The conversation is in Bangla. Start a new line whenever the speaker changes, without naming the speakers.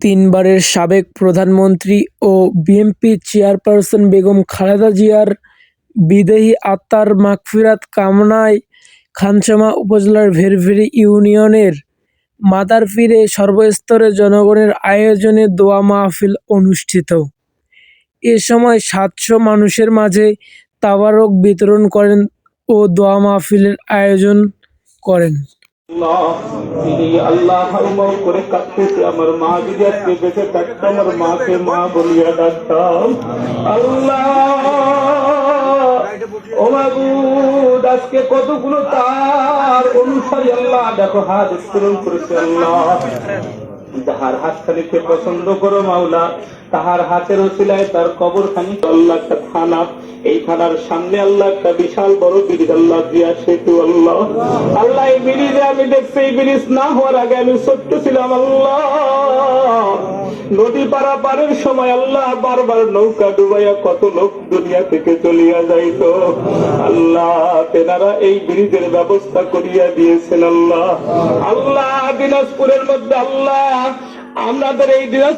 তিনবারের সাবেক প্রধানমন্ত্রী ও বিএনপি চেয়ারপারসন বেগম খালেদা জিয়ার বিদেহী আত্মার মাগফিরাত কামনায় খানসামা উপজেলার ভেরভেরি ইউনিয়নের মাদারপীরে সর্বস্তরের জনগণের আয়োজনে দোয়া মাহফিল অনুষ্ঠিত। এ সময় সাতশো মানুষের মাঝে তাবারক বিতরণ করেন ও দোয়া মাহফিলের আয়োজন করেন।
আল্লাহ তিনি আল্লাহ হাউমাউ করে কাঁদতেছে, আমার মা যদি আজকে বেঁচে থাকতো, আমার মাকে মা বলিয়া ডাকতাম। আল্লাহ, ও মাবুদ, আজকে কতগুলো তার অনুসারী আল্লাহ, দেখো হাত স্মরণ করেছে আল্লাহ। যাহার হাতখানিকে পছন্দ করো, মাওলা, তাহার হাতের ওসিলায় তার কবর খানি আল্লাহ একটা থানা। এই থানার সামনে আল্লাহ একটা বিশাল বড় ব্রিজ আল্লাহ দিয়া সেতু আল্লাহ। আল্লাহ এই ব্রিজে আমি দেখছি, এই ব্রিজ না হওয়ার আগে আমি ছোট্ট ছিলাম আল্লাহ। নদী পারাপারের সময় আল্লাহ বারবার নৌকা ডুবাইয়া কত লোক দুনিয়া থেকে চলিয়া যাইত। আল্লাহ তেনারা এই ব্রিজের ব্যবস্থা করিয়া দিয়েছেন আল্লাহ। আল্লাহ দিনাজপুরের মধ্যে আল্লাহ, আমাদের এই দিনাজ